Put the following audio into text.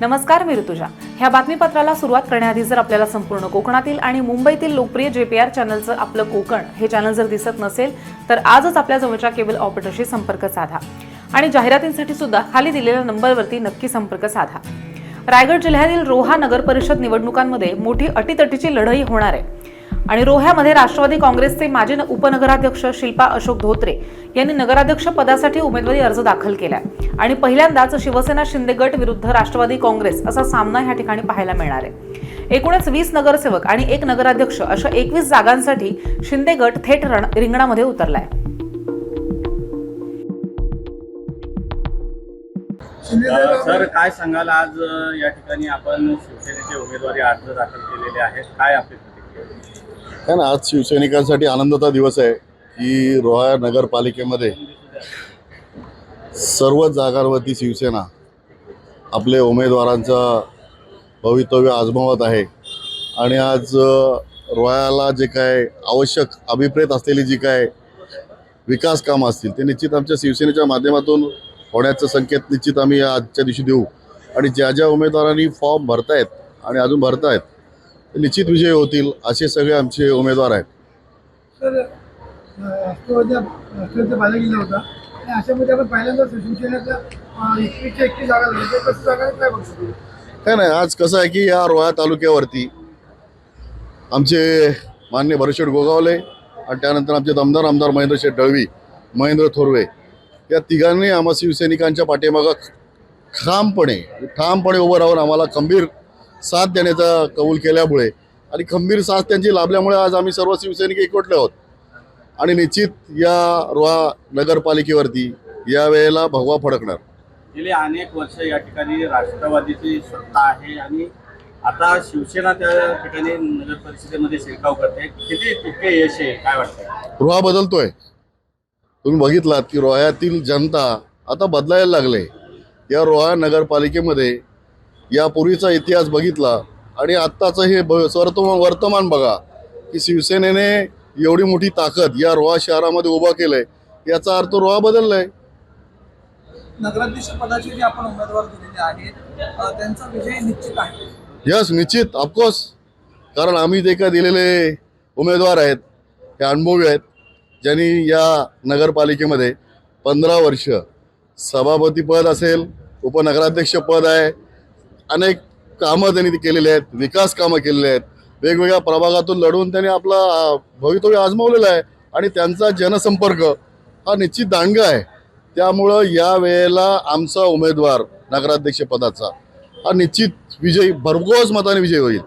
नमस्कार मी ऋतुजा. ह्या बातमीपत्राला सुरुवात करण्याआधी जर आपल्याला संपूर्ण कोकणातील आणि मुंबईतील लोकप्रिय जे पी आर चॅनलचं आपलं कोकण हे चॅनल जर दिसत नसेल तर आजच आपल्या जवळच्या केबल ऑपरेटरशी संपर्क साधा. आणि जाहिरातींसाठी सुद्धा खाली दिलेल्या नंबरवरती नक्की संपर्क साधा. रायगड जिल्ह्यातील रोहा नगर परिषद निवडणुकांमध्ये मोठी अटीतटीची लढाई होणार आहे. आणि रोह्यामध्ये राष्ट्रवादी काँग्रेसचे माजी उपनगराध्यक्ष शिल्पा अशोक धोत्रे यांनी नगराध्यक्ष पदासाठी उमेदवारी अर्ज दाखल केलाय आणि पहिल्यांदाच शिवसेना शिंदे गट विरुद्ध राष्ट्रवादी काँग्रेस असा सामना ह्या ठिकाणी पाहायला मिळणार आहे. एकूणच वीस नगरसेवक आणि एक नगराध्यक्ष अशा एकवीस जागांसाठी शिंदे गट थेट रण- रिंगणामध्ये उतरलाय. सर काय सांगाल? आज या ठिकाणी आपण शिवसेनेचे उमेदवारी अर्ज दाखल केलेले आहेत. काय प्रतिक्रिया काय ना आज शिवसैनिकांसाठी आनंदाचा दिवस आहे की रोहा नगरपालिकेमध्ये सर्व जागांवरती शिवसेना आपले उमेदवारांचं भवितव्य आजमावत आहे. आणि आज अ, जे काय आवश्यक अभिप्रेत असलेली जी काय विकास कामं असतील ते निश्चित आमच्या शिवसेनेच्या माध्यमातून होण्याचं संकेत निश्चित आम्ही आजच्या दिवशी देऊ. आणि ज्या ज्या उमेदवारांनी फॉर्म भरतायत आणि अजून भरतायत निश्चित विजयी होतील असे सगळे आमचे उमेदवार आहेत. काय नाही आज कसं आहे की या रोहा तालुक्यावरती आमचे मान्य भरशेठ गोगावले आणि त्यानंतर आमचे दमदार आमदार महेंद्र शेठ दळवी महेंद्र थोरवे या तिघांनी आम्हा शिवसैनिकांच्या पाठीमागं ठामपणे ठामपणे उभं राहून आम्हाला खंबीर साथ देण्याचा कबूल केल्यामुळे आणि खंबीर साथ त्यांची लाभल्यामुळे आज आम्ही सर्व शिवसैनिक एकवटले आहोत. आणि निश्चित या रोहा नगरपालिकेवरती या वेळेला भगवा फडकणार. गेली अनेक वर्ष या ठिकाणी राष्ट्रवादीची सत्ता आहे आणि आता शिवसेना त्या ठिकाणी नगर परिषदेमध्ये शिरकाव करते. किती तितके यश आहे काय वाटतं रोहा बदलतोय. तुम्ही बघितलात की रोह्यातील जनता आता बदलायला लागले. या रोहा नगरपालिकेमध्ये यापूर्वीचा इतिहास बघितला आणि आत्ताचं हे भ- वर्तमान वर्तमान बघा की शिवसेनेने एवढी मोठी ताकद या रोहा शहरामध्ये उभा केलंय याचा अर्थ रोहा बदललाय. नगराध्यक्ष पदाचे जे आपण उमेदवार दिलेले आहेत अं, त्यांचा विजय निश्चित आहे. यस निश्चित ऑफकोर्स कारण आम्ही जे काय दिलेले उमेदवार आहेत हे अनुभवी आहेत ज्यांनी या नगरपालिकेमध्ये पंधरा वर्ष सभापतीपद असेल उपनगराध्यक्ष पद आहे अनेक कामं त्यांनी केलेली आहेत विकास कामं केलेली आहेत. वेगवेगळ्या प्रभागातून लढून त्यांनी आपला भवितव्य आजमावलेलं आहे आणि त्यांचा जनसंपर्क हा निश्चित दांडगा आहे. त्यामुळं या वेळेला आमचा उमेदवार नगराध्यक्षपदाचा हा निश्चित विजयी भरघोस मताने विजय होईल.